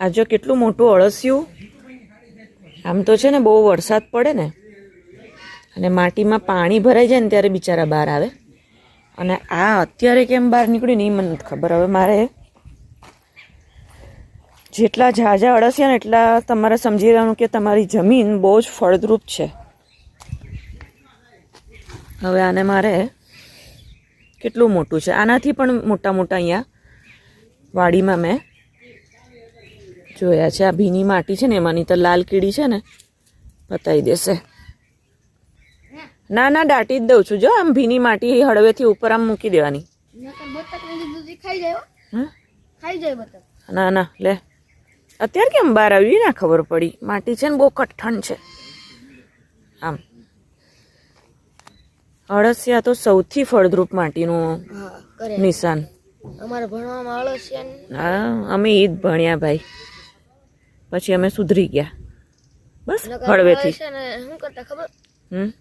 આ જો કેટલું મોટું અળસિયું? આમ તો છે ને બહુ વરસાદ પડે ને, અને માટીમાં પાણી ભરાઈ જાય ને ત્યારે બિચારા બહાર આવે. અને આ અત્યારે કેમ બહાર નીકળ્યું ને એ મને ખબર. હવે મારે જેટલા ઝાઝા અળસિયા ને એટલા તમારે સમજી લેવાનું કે તમારી જમીન બહુ જ ફળદ્રુપ છે. હવે આને મારે કેટલું મોટું છે. આનાથી પણ મોટા મોટા અહીંયા વાડીમાં મેં જોયા છે. આ ભીની માટી છે ને એમાંની તો લાલ કીડી છે ને. પતાવી દેશે. ના ના દાટી જ દઉં છું. જો આમ ભીની માટી હળવેથી ઉપર આમ મૂકી દેવાની. ને ના લે. અત્યારે કેમ બહાર આવી? ના ખબર પડી. માટી છે ને બહુ કઠણ છે. આમ. અળસિયા તો સૌથી ફળદ્રુપ માટીનું નિશાન. અમારે ભણવામાં અળસિયા હા અમે જ ભણ્યા ભાઈ. પછી અમે સુધરી ગયા. બસ હળવેથી. શું કરતા ખબર? હમ?